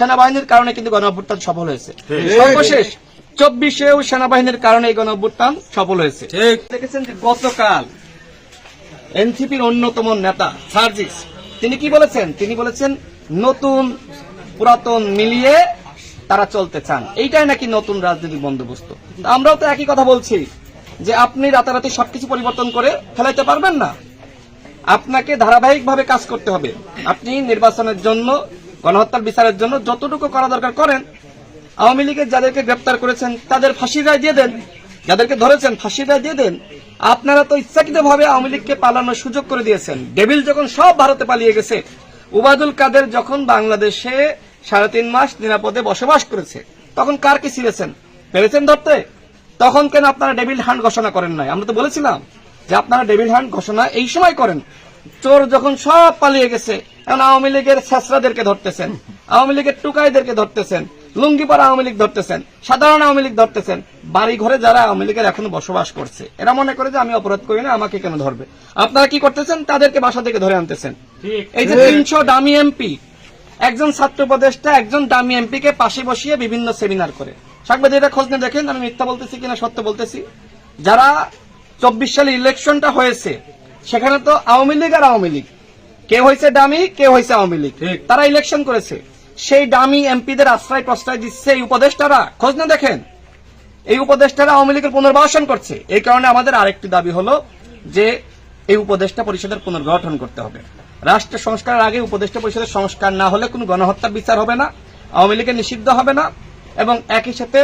সেনাবাহিনীর কারণে কিন্তু গণ অভ্যুত্থান সফল হয়েছে। সর্বশেষ চব্বিশেও সেনাবাহিনীর কারণে এই গণ অভ্যুত্থান সফল হয়েছে। দেখেছেন যে গতকাল এনসিপির অন্যতম নেতা সার্জিস তিনি কি বলেছেন? তিনি বলেছেন নতুন পুরাতন মিলিয়ে তারা চলতে চান। এইটাই নাকি নতুন রাজনৈতিক বন্দোবস্ত। আমরাও তো একই কথা বলছি যে আপনি রাতারাতি সবকিছু পরিবর্তন করে ফেলাইতে পারবেন না। আপনাকে ধারাবাহিকভাবে কাজ করতে হবে। আপনি নির্বাচনের জন্য গণহত্যার বিচারের জন্য যতটুকু করা দরকার করেন, আওয়ামী লীগের যাদেরকে গ্রেপ্তার করেছেন, তাদের ফাঁসির রায় দিয়ে দেন, যাদেরকে ধরেছেন, ফাঁসির রায় দিয়ে দেন, আপনারা তো ইচ্ছাকৃতভাবে আওয়ামী লীগকে পালানোর সুযোগ করে দিয়েছেন। ডেভিল যখন সব ভারতে পালিয়ে গেছে উবাদুল কাদের যখন বাংলাদেশে সাড়ে তিন মাস নিরাপদে বসবাস করেছে, তখন কার কি ছিঁড়েছেন? পেরেছেন ধরতে? তখন কেন আপনারা ডেভিল হান্ট ঘোষণা করেন নাই? আমরা তো বলেছিলাম যে আপনারা ডেভিল হান্ট ঘোষণা এই সময় করেন। চোর যখন সব পালিয়ে গেছে এখন আওয়ামী লীগের ছেসরাদেরকে ধরতেছেন আওয়ামী লীগের টুকাইদেরকে ধরতেছেন লুঙ্গিপাড়া আওয়ামী লীগ ধরতেছেন সাধারণ আওয়ামী লীগ ধরতেছেন বাড়ি ঘরে যারা আওয়ামী লীগের এখনও বসবাস করছে এরা মনে করে যে আমি অপরাধ করি না আমাকে কেন ধরবে? আপনারা কি করতেছেন? তাদেরকে বাসা থেকে ধরে আনতেছেন। এই যে তিনশো দামি এমপি একজন ছাত্র উপদেষ্টা একজন দামি এমপি কে পাশে বসিয়ে বিভিন্ন সেমিনার করে। সাংবাদিকরা খোঁজ নিয়ে দেখেন আমি মিথ্যা বলতেছি কিনা সত্য বলতেছি? যারা চব্বিশ সালে ইলেকশনটা হয়েছে সেখানে তো আওয়ামী লীগ আর আওয়ামী লীগ। কে হয়েছে দামি কে হয়েছে আওয়ামী লীগ? তারা ইলেকশন করেছে। সেই দামি এমপিদের আশ্রয় প্রশ্রয় দিচ্ছে এই উপদেষ্টারা। খোঁজ না দেখেন। এই উপদেষ্টারা আওয়ামী লীগের পুনর্বাসন করছে। এই কারণে আমাদের আরেকটি দাবি হলো যে এই উপদেষ্টা পরিষদের পুনর্গঠন করতে হবে। রাষ্ট্র সংস্কারের আগে উপদেষ্টা পরিষদের সংস্কার না হলে কোনো গণহত্যা বিচার হবে না আওয়ামী লীগের নিষিদ্ধ হবে না এবং একই সাথে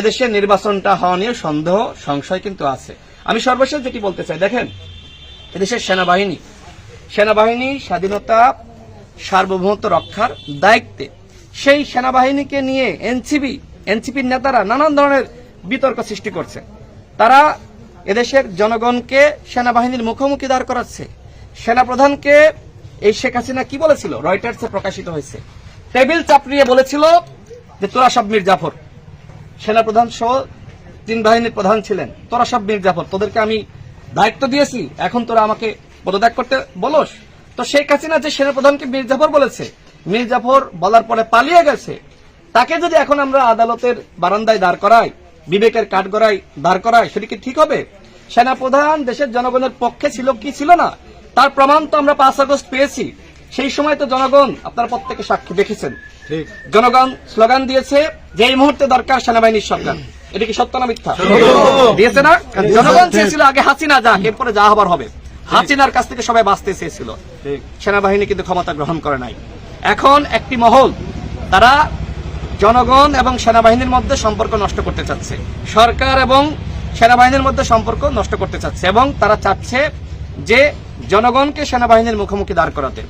এদেশের নির্বাচনটা হওয়া নিয়ে সন্দেহ সংশয় কিন্তু আছে। আমি সর্বশেষ যেটি বলতে চাই দেখেন এদেশের সেনাবাহিনী। সেনাবাহিনী স্বাধীনতা, সার্বভৌমত্ব রক্ষার দায়িত্বে। সেই সেনাবাহিনীকে নিয়ে এনসিবি এনসিপির নেতারা নানান ধরনের বিতর্ক সৃষ্টি করছে। তারা এদেশের জনগণকে সেনাবাহিনীর মুখোমুখি দাঁড় করাচ্ছে। সেনাপ্রধানকে এই শেখ হাসিনা কি বলেছিল? রয়টার্সে প্রকাশিত হয়েছে। টেবিল চাপড়িয়ে বলেছিল যে, তোরা সব জাফর সেনাপ্রধান সহ তিন বাহিনীর প্রধান ছিলেন। তোরা সব মীর জাফর তোদেরকে আমি দায়িত্ব দিয়েছি এখন তোরা আমাকে পদত্যাগ করতে বলস। তো শেখ হাসিনা যে সেনাপ্রধানকে মীর জাফর বলেছে মীর জাফর বলার পরে পালিয়ে গেছে তাকে যদি এখন আমরা আদালতের বারান্দায় দাঁড় করাই বিবেকের কাঠগড়ায় দাঁড় করাই সেটি কি ঠিক হবে? সেনাপ্রধান দেশের জনগণের পক্ষে ছিল কি ছিল না? তার প্রমাণ তো আমরা পাঁচ আগস্ট পেয়েছি। সেই সময় তো জনগণ আপনার প্রত্যেকে সাক্ষী দেখেছেন। জনগণ স্লোগান দিয়েছে যে এই মুহূর্তে দরকার সেনাবাহিনীর সরকার। এটা কি সত্য না মিথ্যা? দিয়েছে না? জনগণ চেয়েছিল আগে হাসিনা যাক এরপরে যা হবার হবে। হাসিনার কাছ থেকে সবাই বাঁচতে চেয়েছিল। সেনাবাহিনী কিন্তু ক্ষমতা গ্রহণ করে নাই। এখন একটি মহল তারা জনগণ এবং সেনাবাহিনীর মধ্যে সম্পর্ক নষ্ট করতে চাচ্ছে। সরকার এবং সেনাবাহিনীর মধ্যে সম্পর্ক নষ্ট করতে চাচ্ছে এবং তারা চাচ্ছে যে জনগণকে সেনাবাহিনীর মুখোমুখি দাঁড় করাতে।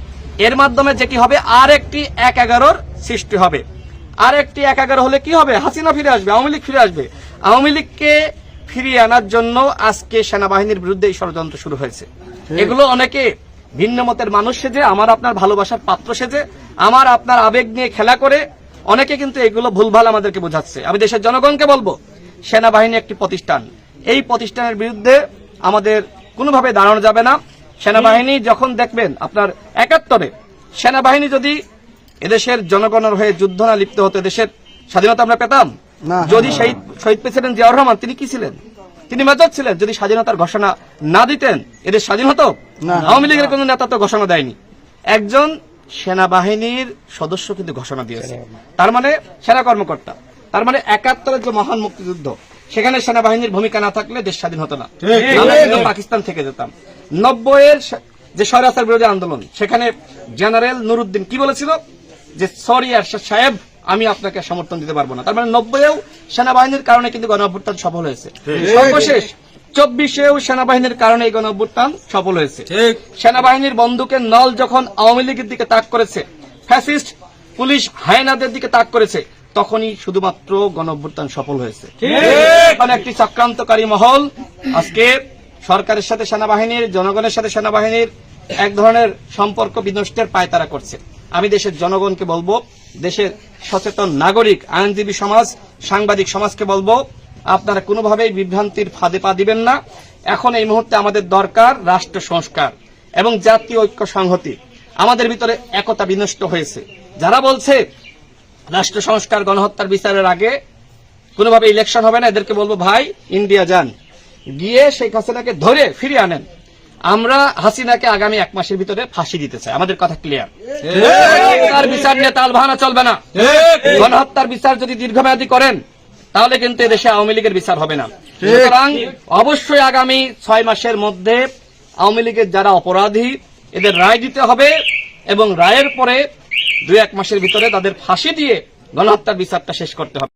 এর মাধ্যমে যেটি হবে? আর একটি এক এগারোর সৃষ্টি হবে। আর একটি একাগার হলে কি হবে? হাসিনা ফিরে আসবে আওয়ামী লীগ ফিরে আসবে। আওয়ামী লীগকে ফিরিয়ে আনার জন্য আজকে সেনাবাহিনীর বিরুদ্ধে এই ষড়যন্ত্র শুরু হয়েছে। এগুলো অনেকে ভিন্ন মতের মানুষ সেজে আমার আপনার ভালোবাসার পাত্র সেজে আমার আপনার আবেগ নিয়ে খেলা করে অনেকে কিন্তু এগুলো ভুলভাল আমাদেরকে বোঝাচ্ছে। আমি দেশের জনগণকে বলব সেনাবাহিনী একটি প্রতিষ্ঠান। এই প্রতিষ্ঠানের বিরুদ্ধে আমাদের কোনোভাবে দাঁড়ানো যাবে না। সেনাবাহিনী যখন দেখবেন আপনার একাত্তরে সেনাবাহিনী যদি এদেশের জনগণের হয়ে যুদ্ধ না লিপ্ত হতো দেশের স্বাধীনতা আমরা পেতাম? যদি শহীদ শহীদ প্রেসিডেন্ট জিয়াউর রহমান তিনি কি ছিলেন? তিনি মেজর ছিলেন। যদি স্বাধীনতার ঘোষণা না দিতেন এদের স্বাধীন হতো? আওয়ামী লীগের কোন নেতা তো ঘোষণা দেয়নি। একজন সেনাবাহিনীর সদস্য কিন্তু ঘোষণা দিয়েছে। তার মানে সেনা কর্মকর্তা। তার মানে একাত্তরের যে মহান মুক্তিযুদ্ধ সেখানে সেনাবাহিনীর ভূমিকা না থাকলে দেশ স্বাধীন হতো না। পাকিস্তান থেকে যেতাম। নব্বইয়ের যে স্বৈরাচার বিরোধী আন্দোলন সেখানে জেনারেল নুরুদ্দিন কি বলেছিল? যে সরি আরশাদ সাহেব আমি আপনাকে সমর্থন দিতে পারব না। তার মানে নব্বইয়েও সেনাবাহিনীর কারণে কিন্তু গণ অভ্যুত্থান সফল হয়েছে। সর্বশেষ চব্বিশেও সেনাবাহিনীর কারণে এই গণ অভ্যুত্থান সফল হয়েছে। ঠিক। সেনাবাহিনীর বন্দুকের নল যখন আওয়ামী লীগের দিকে তাক করেছে ফ্যাসিস্ট পুলিশ হায়নাদের দিকে তাক করেছে তখনই শুধুমাত্র গণ অভ্যুত্থান সফল হয়েছে। এখানে একটি চক্রান্তকারী মহল আজকে সরকারের সাথে সেনাবাহিনীর জনগণের সাথে সেনাবাহিনীর এক ধরনের সম্পর্ক বিনষ্টের পায়তারা করছে। আমি দেশের জনগণকে বলব, দেশের সচেতন নাগরিক, আইনজীবী সমাজ, সাংবাদিক সমাজকে বলব, আপনারা কোনোভাবেই বিভ্রান্তির ফাঁদে পা দিবেন না। এখন এই মুহূর্তে আমাদের দরকার রাষ্ট্র সংস্কার এবং জাতীয় ঐক্য সংহতি। আমাদের ভিতরে একতা বিনষ্ট হয়েছে। যারা বলছে রাষ্ট্র সংস্কার গণহত্যার বিচারের আগে কোনোভাবে ইলেকশন হবে না, এদেরকে বলব, ভাই ইন্ডিয়া যান। গিয়ে শেখ হাসিনাকে ধরে ফিরিয়ে আনেন। আমরা হাসিনাকে আগামী এক মাসের ভিতরে ফাঁসি দিতে চাই। আমাদের কথা ক্লিয়ার তার বিচার নিয়ে তাল বাহানা চলবে না। গণহত্যার বিচার যদি দীর্ঘমেয়াদী করেন তাহলে কিন্তু এদেশে আওয়ামী লীগের বিচার হবে না। সুতরাং অবশ্যই আগামী ছয় মাসের মধ্যে আওয়ামী লীগের যারা অপরাধী এদের রায় দিতে হবে এবং রায়ের পরে দুই এক মাসের ভিতরে তাদের ফাঁসি দিয়ে গণহত্যার বিচারটা শেষ করতে হবে।